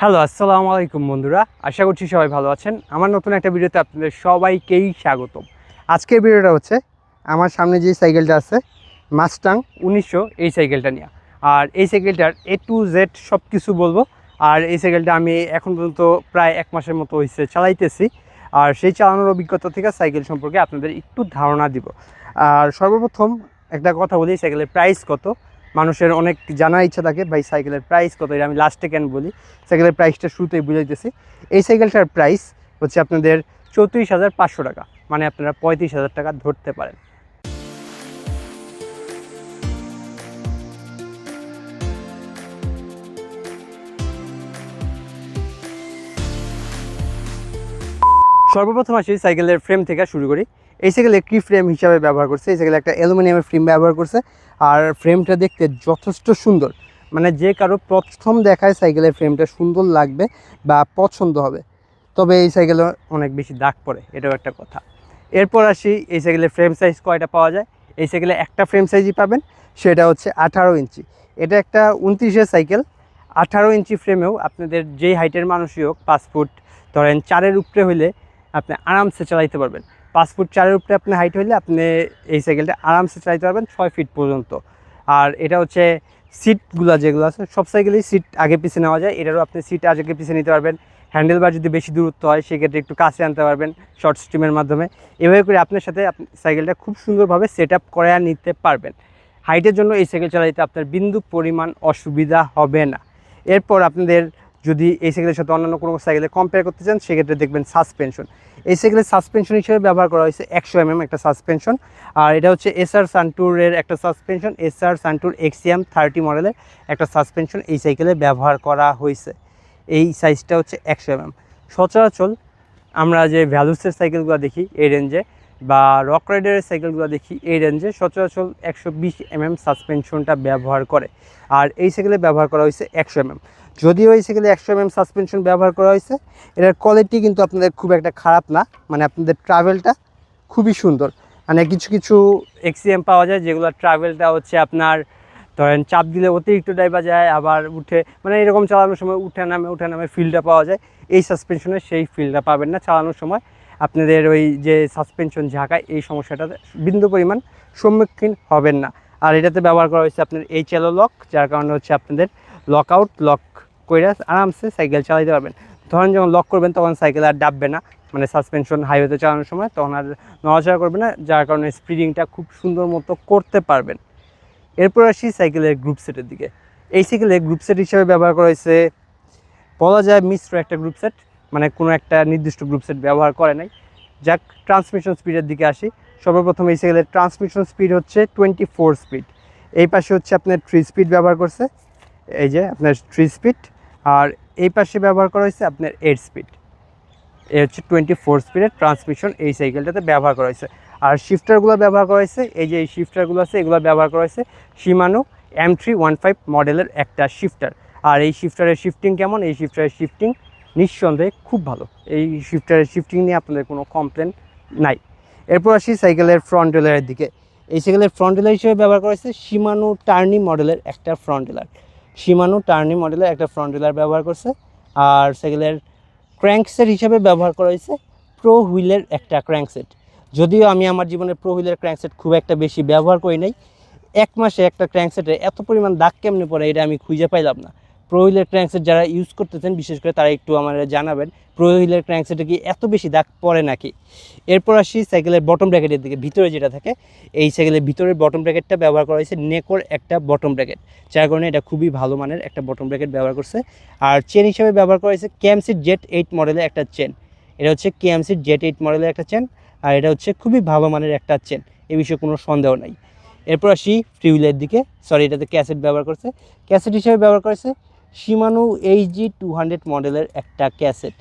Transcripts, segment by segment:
Hello, আসসালামু আলাইকুম বন্ধুরা। আশা করছি সবাই ভালো আছেন। আমার নতুন একটা ভিডিওতে আপনাদের সবাইকেই স্বাগতম। আজকের ভিডিওটা হচ্ছে আমার সামনে যে সাইকেলটা আছে মাস্টাং উনিশশো এই সাইকেলটা নিয়ে। আর এই সাইকেলটার এ টু জেড সব কিছু বলব। আর এই সাইকেলটা আমি এখন পর্যন্ত প্রায় এক মাসের মতো হয়েছে চালাইতেছি। আর সেই চালানোর অভিজ্ঞতা থেকে সাইকেল সম্পর্কে আপনাদের একটু ধারণা দিব। আর সর্বপ্রথম একটা কথা বলি সাইকেলের প্রাইস কত? মানুষের অনেক জানার ইচ্ছা থাকে, ভাই, সাইকেলের প্রাইস কত? আমি লাস্টে কেন বলি? সাইকেলের প্রাইসটা শুরুতেই বুঝাইতেছি। এই সাইকেলটার প্রাইস হচ্ছে আপনাদের চৌত্রিশ হাজার পাঁচশো টাকা। মানে আপনারা পঁয়ত্রিশ হাজার টাকা ধরতে পারেন। সর্বপ্রথম আসি সাইকেলের ফ্রেম থেকে শুরু করি। এই সাইকেলে কি ফ্রেম হিসাবে ব্যবহার করছে? এই সাইকেলে একটা অ্যালুমিনিয়ামের ফ্রেম ব্যবহার করছে। আর ফ্রেমটা দেখতে যথেষ্ট সুন্দর। মানে যে কারও প্রথম দেখায় সাইকেলের ফ্রেমটা সুন্দর লাগবে বা পছন্দ হবে। তবে এই সাইকেলে অনেক বেশি দাগ পড়ে, এটাও একটা কথা। এরপর আসি, এই সাইকেলের ফ্রেম সাইজ কয়টা পাওয়া যায়? এই সাইকেলে একটা ফ্রেম সাইজই পাবেন, সেটা হচ্ছে আঠারো ইঞ্চি। এটা একটা উনত্রিশের সাইকেল। আঠারো ইঞ্চি ফ্রেমেও আপনাদের যেই হাইটের মানুষই হোক ফুট, ধরেন চারের উপরে হইলে আপনি আরামসে চালাইতে পারবেন। পাঁচ ফুট চারের উপরে আপনি হাইট হইলে আপনি এই সাইকেলটা আরামসে চালাইতে পারবেন ছয় ফিট পর্যন্ত। আর এটা হচ্ছে সিটগুলো যেগুলো আছে, সব সাইকেলেই সিট আগে পিছিয়ে নেওয়া যায়। এটারও আপনি সিট আগে পিছিয়ে নিতে পারবেন। হ্যান্ডেল বার যদি বেশি দূরত্ব হয়, সেক্ষেত্রে একটু কাছে আনতে পারবেন শর্ট স্ট্রিমের মাধ্যমে। এভাবে করে আপনার সাথে আপনি সাইকেলটা খুব সুন্দরভাবে সেট আপ করে নিতে পারবেন। হাইটের জন্য এই সাইকেল চালাইতে আপনার বিন্দু পরিমাণ অসুবিধা হবে না। এরপর আপনাদের যদি এই সাইকেলের সাথে অন্যান্য কোনো সাইকেলে কম্পেয়ার করতে চান, সেক্ষেত্রে দেখবেন সাসপেনশন এই সাইকেলের সাসপেনশন হিসেবে ব্যবহার করা হয়েছে একশো এমএম একটা সাসপেনশন আর এটা হচ্ছে এসআর সানটুরের একটা suspension SR Suntour XCM thirty মডেলের একটা সাসপেনশন এই সাইকেলে ব্যবহার করা হয়েছে। এই সাইজটা হচ্ছে একশো এমএম সচরাচর আমরা যে ভ্যালুসের সাইকেলগুলো দেখি এই রেঞ্জে বা রক রাইডারের সাইকেলগুলো দেখি এই রেঞ্জে সচরাচর একশো বিশ এমএম সাসপেনশনটা ব্যবহার করে। আর এই সাইকেলে ব্যবহার করা হয়েছে একশো এমএম যদিও এই সাইকেলে একশো এমএম সাসপেনশন ব্যবহার করা হয়েছে, এটার কোয়ালিটি কিন্তু আপনাদের খুব একটা খারাপ না। মানে আপনাদের ট্রাভেলটা খুবই সুন্দর। মানে কিছু কিছু এক্সিএম পাওয়া যায় যেগুলো ট্রাভেলটা হচ্ছে আপনার, ধরেন চাপ দিলে অতিরিক্ত ডাইবা যায়, আবার উঠে মানে এরকম চালানোর সময় উঠে নামে উঠে নামে ফিলটা পাওয়া যায়। এই সাসপেনশনে সেই ফিলটা পাবেন না। চালানোর সময় আপনাদের ওই যে সাসপেনশন ঝাঁকায় এই সমস্যাটাতে বিন্দু পরিমাণ সম্মুখীন হবেন না। আর এটাতে ব্যবহার করা হয়েছে আপনার এই চেলো লক যার কারণে হচ্ছে আপনাদের লক আউট লক করে আরামসে সাইকেল চালাইতে পারবেন। ধরেন যখন লক করবেন তখন সাইকেল আর ডাববে না মানে সাসপেনশন হাইওয়েতে চালানোর সময়, তখন আর নড়াচড়া করবে না, যার কারণে স্পিডিংটা খুব সুন্দর মতো করতে পারবেন। এরপর আসি সাইকেলের গ্রুপ সেটের দিকে। এই সাইকেলে গ্রুপ সেট হিসেবে ব্যবহার করা হয়েছে, বলা যায় মিশ্র একটা গ্রুপ সেট মানে কোনো একটা নির্দিষ্ট গ্রুপ সেট ব্যবহার করে নাই। যাক ট্রান্সমিশন স্পিডের দিকে আসি। সর্বপ্রথম এই সাইকেলের ট্রান্সমিশন স্পিড হচ্ছে টোয়েন্টি স্পিড এই পাশে হচ্ছে আপনার থ্রি স্পিড ব্যবহার করছে। এই যে আপনার থ্রি স্পিড আর এই পাশে ব্যবহার করা হয়েছে আপনার এইট স্পিড এই হচ্ছে টোয়েন্টি ফোর স্পিডের ট্রান্সমিশন এই সাইকেলটাতে ব্যবহার করা হয়েছে। আর শিফটারগুলো ব্যবহার করা হয়েছে, এই যে এই শিফটারগুলো আছে, এগুলো ব্যবহার করা হয়েছে Shimano M three one five মডেলের একটা শিফটার আর এই শিফটারের শিফটিং কেমন? এই শিফটারের শিফটিং নিঃসন্দেহে খুব ভালো। এই শিফটারের শিফটিং নিয়ে আপনাদের কোনো কমপ্লেন নাই। এরপর আসি সাইকেলের ফ্রন্ট রেলারের দিকে। এই সাইকেলের ফ্রন্ট রেলার হিসেবে ব্যবহার করা হয়েছে সীমানো টার্নি মডেলের একটা ফ্রন্ট রেলার সীমানো টার্নি মডেলের একটা ফ্রন্ট হুইলার ব্যবহার করছে। আর সেগুলের ক্র্যাঙ্কসেট হিসেবে ব্যবহার করা হয়েছে। প্রো হুইলের একটা ক্র্যাঙ্কসেট যদিও আমি আমার জীবনে প্রো হুইলের ক্র্যাঙ্কসেট খুব একটা বেশি ব্যবহার করি নাই। এক মাসে একটা ক্র্যাঙ্কসেটে এত পরিমাণ দাগ কেমনে পড়ে এটা আমি খুঁজে পাইলাম না। প্রো হুইলের ক্র্যাঙ্কসেট যারা ইউজ করতেছেন, বিশেষ করে তারা একটু আমার জানাবেন। প্রো হুইলের ক্র্যাঙ্কসেটে কি এত বেশি দাগ পড়ে নাকি? এরপর আসি সাইকেলের বটম ব্র্যাকেটের দিকে, ভিতরে যেটা থাকে, এই সাইকেলের ভিতরের বটম ব্র্যাকেটটা ব্যবহার করা হয়েছে নেকোর একটা বটম ব্র্যাকেট যার কারণে এটা খুবই ভালো মানের একটা বটম ব্র্যাকেট ব্যবহার করছে। আর চেন হিসেবে ব্যবহার করা হয়েছে কেএমসির জেট এইট মডেলের একটা চেন এটা হচ্ছে কেএমসির জেট এইট মডেলের একটা চেন আর এটা হচ্ছে খুবই ভালো মানের একটা চেন এ বিষয়ে কোনো সন্দেহ নাই। এরপর আসি ফ্রি হুইলের দিকে। সরি এটাতে ক্যাসেট ব্যবহার করছে। ক্যাসেট হিসেবে ব্যবহার করেছে সীমানু এইচজি টু হান্ড্রেড মডেলের একটা cassette.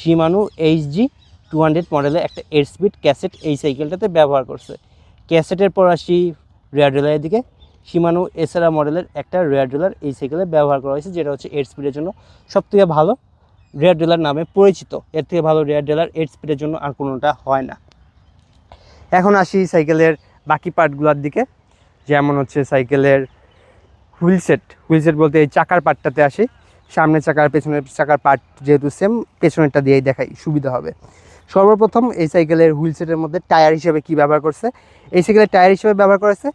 Shimano HG two hundred মডেলের একটা এইট স্পিড ক্যাসেট এই সাইকেলটাতে ব্যবহার করছে। ক্যাসেটের পর আসি রেয়ার ড্রেলারের দিকে। সীমানু এসআরা মডেলের একটা রেয়ার ড্রেলার এই সাইকেলে ব্যবহার করা হয়েছে, যেটা হচ্ছে এইট স্পিডের জন্য সবথেকে ভালো। রেয়ার ড্রেলার নামে পরিচিত। এর থেকে ভালো রেয়ার ড্রেলার এইট স্পিডের জন্য আর কোনোটা হয় না। এখন আসি সাইকেলের বাকি পার্টগুলোর দিকে। যেমন হচ্ছে সাইকেলের হুইল সেট। হুইল সেট বলতে এই চাকার পার্টটাতে আসি। সামনের চাকার, পেছনের চাকার পার্ট যেহেতু সেম পেছনেরটা দিয়েই দেখাই, সুবিধা হবে। সর্বপ্রথম এই সাইকেলের হুইল সেটের মধ্যে টায়ার হিসেবে কি ব্যবহার করছে? এই সাইকেলের টায়ার হিসেবে ব্যবহার করেছে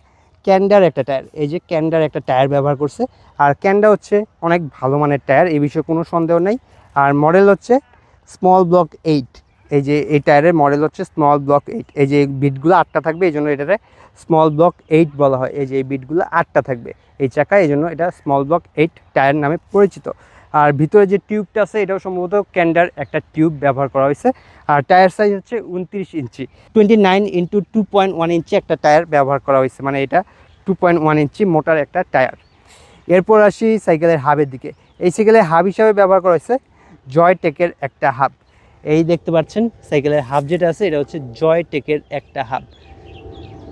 ক্যান্ডার একটা টায়ার। এই যে ক্যান্ডার একটা টায়ার ব্যবহার করছে। আর ক্যান্ডা হচ্ছে অনেক ভালো মানের টায়ার এই বিষয়ে কোনো সন্দেহ নেই। আর মডেল হচ্ছে স্মল ব্লক এইট এই যে এই টায়ারের মডেল হচ্ছে স্মল ব্লক এইট এই যে বিটগুলো আটটা থাকবে, এই জন্য এটাতে স্মল ব্লক এইট বলা হয়। এই যে এই বিটগুলো আটটা থাকবে, এই চাকা এই জন্য এটা স্মল ব্লক এইট টায়ার নামে পরিচিত। আর ভিতরে যে টিউবটা আছে, এটাও সম্ভবত ক্যান্ডার একটা টিউব ব্যবহার করা হয়েছে। আর টায়ার সাইজ হচ্ছে উনত্রিশ inch. Twenty nine into two point one inch একটা টায়ার ব্যবহার করা হয়েছে। মানে এটা টু পয়েন্ট ওয়ান ইঞ্চি মোটার একটা টায়ার। এরপর আসি সাইকেলের হাবের দিকে। এই সাইকেলের হাব হিসাবে ব্যবহার করা হয়েছে জয় টেকের একটা হাব এই দেখতে পাচ্ছেন, সাইকেলের হাব যেটা আছে, এটা হচ্ছে জয় টেকের একটা হাব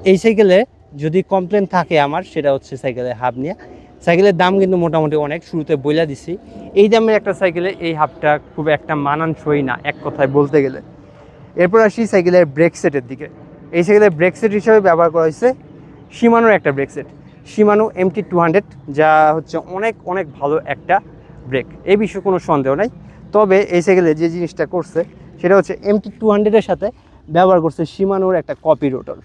এই সাইকেলে যদি কমপ্লেন থাকে আমার, সেটা হচ্ছে সাইকেলের হাব নিয়ে। সাইকেলের দাম কিন্তু মোটামুটি অনেক, শুরুতে বইলা দিছি। এই দামের একটা সাইকেলে এই হাবটা খুব একটা মানানসই না, এক কথায় বলতে গেলে। এরপর আসি সাইকেলের ব্রেক সেটের দিকে। এই সাইকেলের ব্রেক সেট হিসাবে ব্যবহার করা হয়েছে সীমানোর একটা brake set Shimano MT two hundred যা হচ্ছে অনেক অনেক ভালো একটা ব্রেক এই বিষয়ে কোনো সন্দেহ নাই। তবে এই সাইকেলে যে জিনিসটা করছে, সেটা হচ্ছে এমটি টু হান্ড্রেডের সাথে ব্যবহার করছে সীমানোর একটা কপি রোটর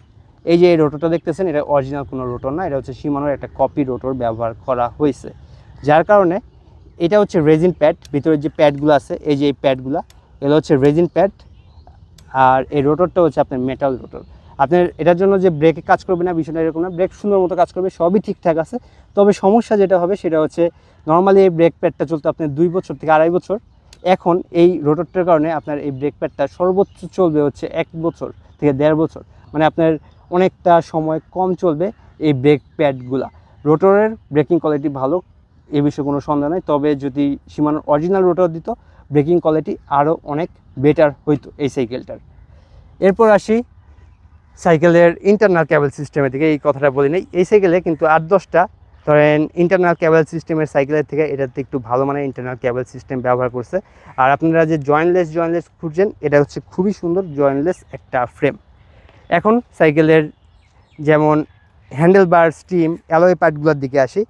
এই যে এই রোটরটা দেখতেছেন, এটা অরিজিনাল কোনো রোটর না, এটা হচ্ছে সীমানোর একটা কপি রোটর ব্যবহার করা হয়েছে। যার কারণে এটা হচ্ছে রেজিন প্যাড ভিতরে যে প্যাডগুলো আছে, এই যে এই প্যাডগুলো এগুলো হচ্ছে রেজিন প্যাড আর এই রোটরটা হচ্ছে আপনার মেটাল রোটর আপনার এটার জন্য যে ব্রেকে কাজ করবে না, বিষয়টা এরকম না ব্রেক সুন্দর মতো কাজ করবে, সবই ঠিকঠাক আছে। তবে সমস্যা যেটা হবে, সেটা হচ্ছে নর্মালি এই ব্রেক প্যাডটা চলতে আপনার দুই বছর থেকে আড়াই বছর এখন এই রোটরটার কারণে আপনার এই ব্রেক প্যাডটা সর্বোচ্চ চলবে হচ্ছে এক বছর থেকে দেড় বছর। মানে আপনার অনেকটা সময় কম চলবে এই ব্রেক প্যাডগুলা রোটরের ব্রেকিং কোয়ালিটি ভালো, এ বিষয়ে কোনো সন্দেহ নেই। তবে যদি সীমানোর অরিজিনাল রোটর দিত ব্রেকিং কোয়ালিটি আরও অনেক বেটার হইতো এই সাইকেলটার এরপর আসি সাইকেলের ইন্টারনাল ক্যাবেল সিস্টেমের দিকে। এই কথাটা বলি নেই। এই সাইকেলে কিন্তু আট দশটা ধরেন ইন্টারনাল ক্যাবেল সিস্টেমের সাইকেলের থেকে এটাতে একটু ভালো মানের ইন্টারনাল ক্যাবেল সিস্টেম ব্যবহার করছে। আর আপনারা যে জয়েন্টলেস জয়েন্টলেস খুঁজছেন, এটা হচ্ছে খুবই সুন্দর জয়েন্টলেস একটা ফ্রেম এখন সাইকেলের যেমন হ্যান্ডেল বার স্টিম অ্যালোয় পার্টগুলোর দিকে আসি।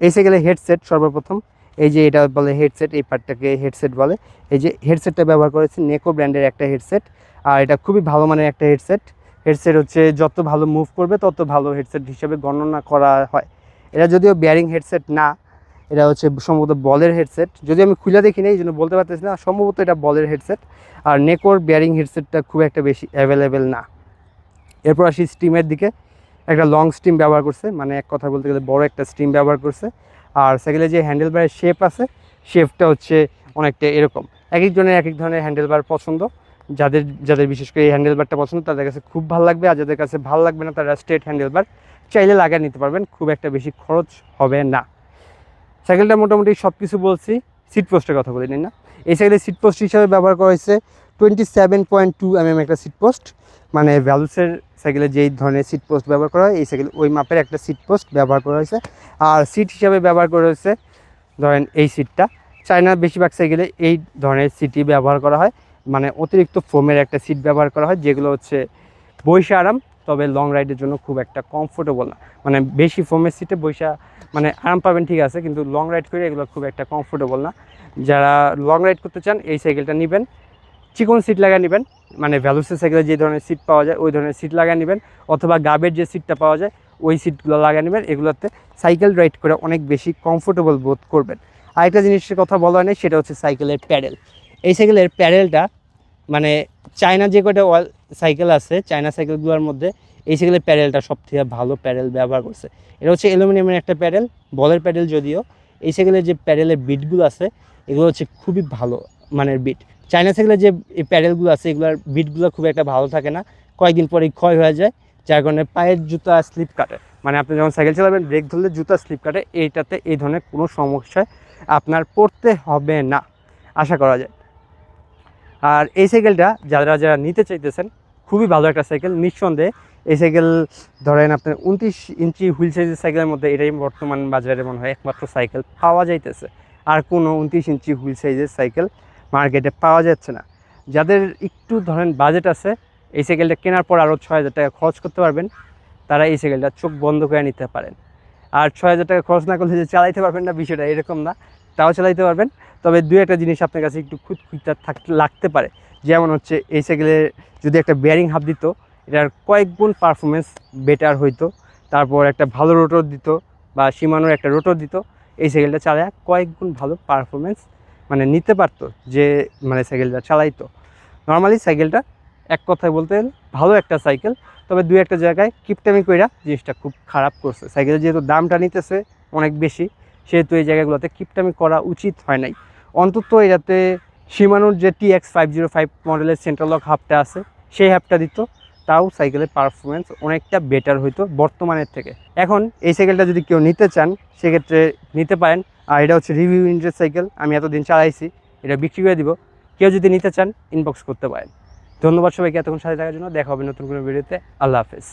এই সাইকেলের হেডসেট সর্বপ্রথম, এই যে এটা বলে হেডসেট এই পার্টটাকে হেডসেট বলে। এই যে হেডসেটটা ব্যবহার করেছে নেকো ব্র্যান্ডের একটা হেডসেট আর এটা খুবই ভালো মানের একটা হেডসেট হেডসেট হচ্ছে যত ভালো মুভ করবে, তত ভালো হেডসেট হিসেবে গণনা করা হয়। এটা যদিও বিয়ারিং হেডসেট না এটা হচ্ছে সম্ভবত বলের হেডসেট যদি আমি খুলে দেখি না এই জন্য বলতে পারতেছি না, সম্ভবত এটা বলের হেডসেট আর নেকোর বিয়ারিং হেডসেটটা খুব একটা বেশি অ্যাভেলেবেল না। এরপর আসি স্টিমের দিকে। একটা লং স্টিম ব্যবহার করছে মানে এক কথা বলতে গেলে বড় একটা স্টিম ব্যবহার করছে। আর সাইকেলে যে হ্যান্ডেল বারের শেপ আছে শেপটা হচ্ছে অনেকটা এরকম। এক একজনের এক এক ধরনের হ্যান্ডেল বার পছন্দ। যাদের যাদের বিশেষ করে এই হ্যান্ডেল বারটা পছন্দ, তাদের কাছে খুব ভালো লাগবে। আর যাদের কাছে ভালো লাগবে না, তারা স্ট্রেট হ্যান্ডেল বার চাইলে লাগিয়ে নিতে পারবেন, খুব একটা বেশি খরচ হবে না। সাইকেলটা মোটামুটি সব কিছু বলছি সিট পোস্টের কথা বলিনি না? এই সাইকেলের সিট পোস্ট হিসাবে ব্যবহার করা হয়েছে twenty seven point two mm একটা সিট পোস্ট মানে ভ্যালুসের সাইকেলে যেই ধরনের সিট পোস্ট ব্যবহার করা হয়, এই সাইকেল, ওই মাপের একটা সিট পোস্ট ব্যবহার করা হয়েছে। আর সিট হিসাবে ব্যবহার করা হয়েছে, ধরেন এই সিটটা চায়নার বেশিরভাগ সাইকেলে এই ধরনের সিটই ব্যবহার করা হয় মানে অতিরিক্ত ফোমের একটা সিট ব্যবহার করা হয়, যেগুলো হচ্ছে বৈশা আরাম তবে লং রাইডের জন্য খুব একটা কমফোর্টেবল না। মানে বেশি ফোমের সিটে বৈশা মানে আরাম পাবেন ঠিক আছে, কিন্তু লং রাইড করে এগুলো খুব একটা কমফোর্টেবল না। যারা লং রাইড করতে চান, এই সাইকেলটা নেবেন। চিকন সিট লাগা নেবেন মানে ভ্যালুসের সাইকেলে যে ধরনের সিট পাওয়া যায়, ওই ধরনের সিট লাগা নেবেন। অথবা গাবের যে সিটটা পাওয়া যায়, ওই সিটগুলো লাগা নেবেন। এগুলোতে সাইকেল রাইড করে অনেক বেশি কমফোর্টেবল বোধ করবেন। আরেকটা জিনিসের কথা বলা হয় না সেটা হচ্ছে সাইকেলের প্যাডেল। এই সাইকেলের প্যাডেলটা মানে চায়না যে কটা ওয়াল সাইকেল আছে, চায়না সাইকেলগুলোর মধ্যে এই সাইকেলের প্যারেলটা সব থেকে ভালো প্যারেল ব্যবহার করছে। এটা হচ্ছে অ্যালুমিনিয়ামের একটা প্যারেল বলের প্যাডেল যদিও। এই সাইকেলের যে প্যারেলের বিটগুলো আছে, এগুলো হচ্ছে খুবই ভালো মানের বিট। চায়না সাইকেলের যে এই প্যাডেলগুলো আছে, এগুলোর বিটগুলো খুব একটা ভালো থাকে না। কয়েকদিন পরেই ক্ষয় হয়ে যায়, যার কারণে পায়ের জুতা স্লিপ কাটে। মানে আপনি যখন সাইকেল চালাবেন, ব্রেক ধরলে জুতা স্লিপ কাটে। এইটাতে এই ধরনের কোনো সমস্যায় আপনার পড়তে হবে না, আশা করা যায়। আর এই সাইকেলটা যারা যারা নিতে চাইতেছেন, খুবই ভালো একটা সাইকেল, নিঃসন্দেহে এই সাইকেল ধরেন আপনার উনত্রিশ ইঞ্চি হুইল সাইজের সাইকেলের মধ্যে এটাই বর্তমান বাজারে মনে হয় একমাত্র সাইকেল পাওয়া যাইতেছে। আর কোনো উনত্রিশ ইঞ্চি হুইল সাইজের সাইকেল মার্কেটে পাওয়া যাচ্ছে না। যাদের একটু ধরেন বাজেট আছে, এই সাইকেলটা কেনার পর আরও ছয় হাজার টাকা খরচ করতে পারবেন, তারা এই সাইকেলটা চোখ বন্ধ করে নিতে পারেন। আর ছয় হাজার টাকা খরচ না করলে যে চালাইতে পারবেন না বিষয়টা এরকম না। তাও চালাইতে পারবেন। তবে দু একটা জিনিস আপনার কাছে একটু খুঁতখুঁতা থাক লাগতে পারে। যেমন হচ্ছে এই সাইকেলের যদি একটা বেয়ারিং হাব দিত, এটার কয়েক গুণ পারফরমেন্স বেটার হইতো। তারপর একটা ভালো রোটর দিত বা সীমানোর একটা রোটর দিত, এই সাইকেলটা চালায় কয়েক গুণ ভালো পারফরমেন্স মানে নিতে পারতো যে মানে সাইকেলটা চালাইতো। নর্মালি সাইকেলটা এক কথায় বলতে ভালো একটা সাইকেল তবে দু একটা জায়গায় কিপটামি কইরা জিনিসটা খুব খারাপ করছে। সাইকেলের যেহেতু দামটা নিতেছে অনেক বেশি সেহেতু এই জায়গাগুলোতে কিপটামি করা উচিত হয় নাই। অন্তত এটাতে সীমানুর যে T X five zero five মডেলের সেন্ট্রাল লক হাফটা আছে, সেই হাবটা দিত। তাও সাইকেলের পারফরমেন্স অনেকটা বেটার হইতো বর্তমানের থেকে। এখন এই সাইকেলটা যদি কেউ নিতে চান, সেক্ষেত্রে নিতে পারেন। আর এটা হচ্ছে রিভিউ ইন্টারেস্ট সাইকেল আমি এতদিন চালাইছি, এটা বিক্রি করে দিব। কেউ যদি নিতে চান ইনবক্স করতে পারেন। ধন্যবাদ সবাইকে এতক্ষণ সাথে থাকার জন্য। দেখা হবে নতুন কোনো ভিডিওতে আল্লাহ হাফেজ।